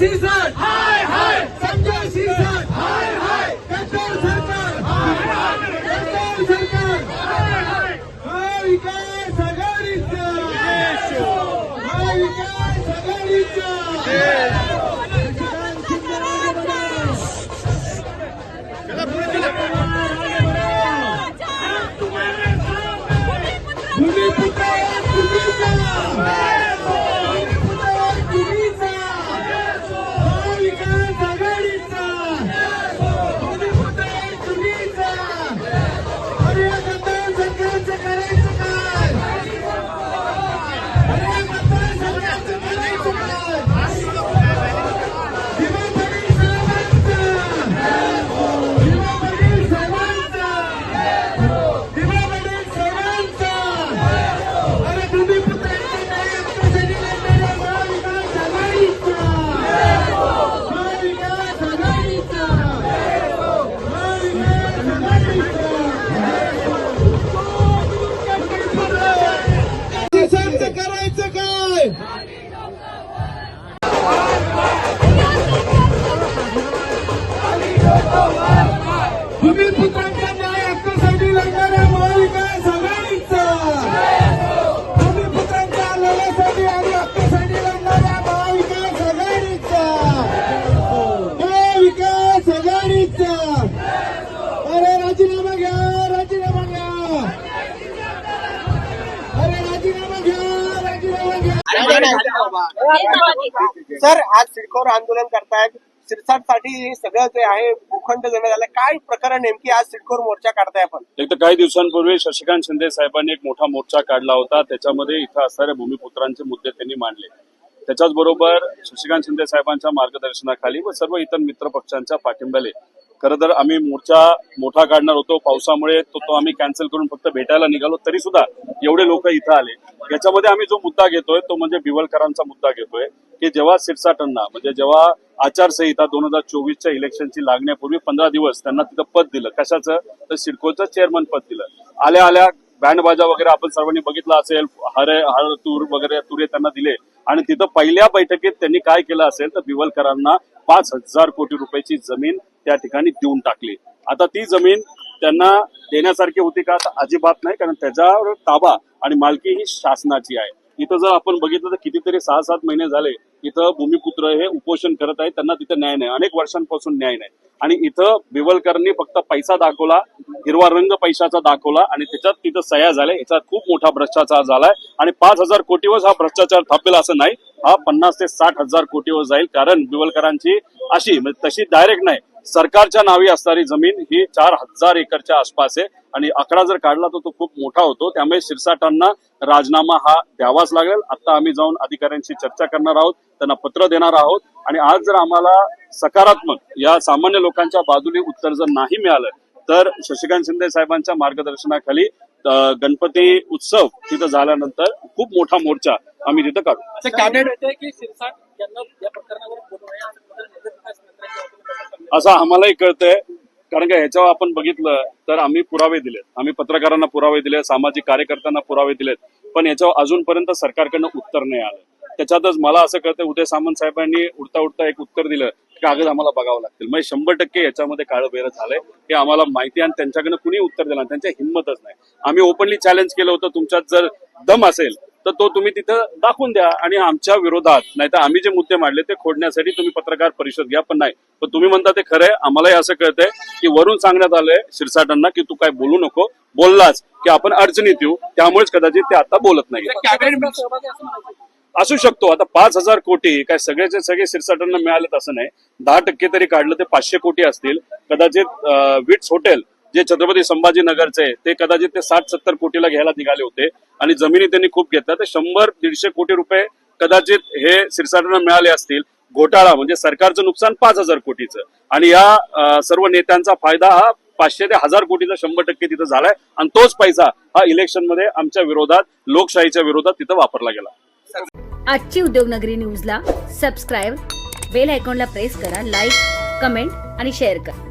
शिरसाट हाय हाय संजय शिरसाट हाय हाय गद्दार सरकार हाय हाय गद्दार सरकार हाय हाय महाविकास आघाडीचा महाविकास आघाडीचा भूमिपुत्र राजीनामा घ्या राजीनामा घ्या अरे राजीनामा घ्या राजीनामा घ्या सर आज सिडकोर आंदोलन करतायत सिरसाटसाठी सगळं जे आहे भूखंड देण्यात आलं काय प्रकरण नेमकी आज सिडकोर मोर्चा काढताय आपण एक तर काही दिवसांपूर्वी शशिकांत शिंदे साहेबांनी एक मोठा मोर्चा काढला होता त्याच्यामध्ये इथं असणाऱ्या भूमिपुत्रांचे मुद्दे त्यांनी मांडले त्याच्याच बरोबर शशिकांत शिंदे साहेबांच्या मार्गदर्शनाखाली व सर्व इतर मित्र पक्षांच्या पाठिंब्याने खरं तर आम्ही मोर्चा मोठा काढणार होतो. पावसामुळे तो तो आम्ही कॅन्सल करून फक्त भेटायला निघालो. तरी सुद्धा एवढे लोक इथं आले. याच्यामध्ये आम्ही जो मुद्दा घेतोय तो म्हणजे बिवलकरांचा मुद्दा घेतोय की जेव्हा सिरसाटांना म्हणजे जेव्हा आचारसंहिता दोन हजार चोवीसच्या इलेक्शनची लागण्यापूर्वी पंधरा दिवस त्यांना तिथं पद दिलं. कशाचं? तर सिडकोचं चेअरमन पद दिलं. आल्या आल्या बँड बाजा वगैरे आपण सर्वांनी बघितलं असेल हरे हर तूर वगैरे तुरे त्यांना दिले. आणि तिथं पहिल्या बैठकीत त्यांनी काय केलं असेल? तर बिवलकरांना पाच हजार कोटी रुपयाची जमीन त्या ठिकाणी देऊन टाकली. आता ती जमीन त्यांना देण्यासारखी होती का अजिबात नाही कारण त्याच्यावर ताबा आणि मालकी ही शासनाची आहे. इथं जर आपण बघितलं तर कितीतरी सहा सात महिने झाले इथं भूमिपुत्र हे उपोषण करत आहेत त्यांना तिथे न्याय नाही. अनेक वर्षांपासून न्याय नाही. आणि इथं बिवलकरांनी फक्त पैसा दाखवला हिरवा रंग पैशाचा दाखवला आणि त्याच्यात तिथं सह्या झाल्या. याच्यात खूप मोठा भ्रष्टाचार झालाय. आणि पाच हजार कोटीवर हा भ्रष्टाचार थापेल असं नाही. हा पन्नास ते साठ हजार कोटीवर जाईल कारण बिवलकरांची अशी म्हणजे तशी डायरेक्ट नाही. सरकारच्या नावी असणारी जमीन ही चार हजार एकरच्या आसपास आहे. आणि आकडा जर काढला तर तो खूप मोठा होतो. त्यामुळे शिरसाटांना राजीनामा हा द्यावाच लागेल. आता आम्ही जाऊन अधिकाऱ्यांशी चर्चा करणार आहोत. त्यांना पत्र देणार आहोत. आणि आज जर आम्हाला सकारात्मक या सामान्य लोकांच्या बाजूने उत्तर जर नाही मिळालं तर शशिकांत शिंदे साहेबांच्या मार्गदर्शनाखाली गणपती उत्सव तिथं झाल्यानंतर खूप मोठा मोर्चा आम्ही तिथं काढू. कॅबिनेट असं आम्हालाही कळतंय. कारण का ह्याच्यावर आपण बघितलं तर आम्ही पुरावे दिलेत. आम्ही पत्रकारांना पुरावे दिले सामाजिक कार्यकर्त्यांना पुरावे दिलेत. पण याच्यावर अजूनपर्यंत सरकारकडनं उत्तर नाही आलं. त्याच्यातच मला असं कळतं उदय सामंत साहेबांनी उडता उडता एक उत्तर दिलं की कागद आम्हाला बघावं लागतील. म्हणजे शंभर टक्के याच्यामध्ये काळं बेरं झालंय. हे आम्हाला माहिती आणि त्यांच्याकडनं कुणी उत्तर दिलं त्यांच्या हिंमतच नाही. आम्ही ओपनली चॅलेंज केलं होतं तुमच्यात जर दम असेल तर तो तुम्ही तिथं दाखवून द्या आणि आमच्या विरोधात नाहीतर आम्ही जे मुद्दे मांडले ते खोडण्यासाठी तुम्ही पत्रकार परिषद घ्या पण नाही. पण तुम्ही म्हणता ते खरंय आम्हालाही असं कळतंय की वरून सांगण्यात आलंय शिरसाटांना की तू काय बोलू नको बोललाच की आपण अडचणीत येऊ त्यामुळेच कदाचित ते आता बोलत नाही. सहभागी असं शकतो आता पाच हजार कोटी काय सगळ्याचे सगळे सिरसाटांना मिळालेत असं नाही. दहा टक्के तरी काढलं ते पाचशे कोटी असतील. कदाचित विट्स हॉटेल जे छत्रपती संभाजीनगरचे ते कदाचित ते साठ सत्तर कोटीला घ्यायला निघाले होते आणि जमिनी त्यांनी खूप घेतल्या. तर शंभर दीडशे कोटी रुपये कदाचित हे सिरसाटांना मिळाले असतील. घोटाळा म्हणजे सरकारचं नुकसान पाच हजार कोटीचं. आणि या सर्व नेत्यांचा फायदा हा पाचशे ते हजार कोटीचा शंभर टक्के तिथं झालाय. आणि तोच पैसा हा इलेक्शनमध्ये आमच्या विरोधात लोकशाहीच्या विरोधात तिथं वापरला गेला. आजची उद्योगनगरी न्यूजला सबस्क्राईब बेल आयकॉनला प्रेस करा लाईक कमेंट आणि शेअर करा.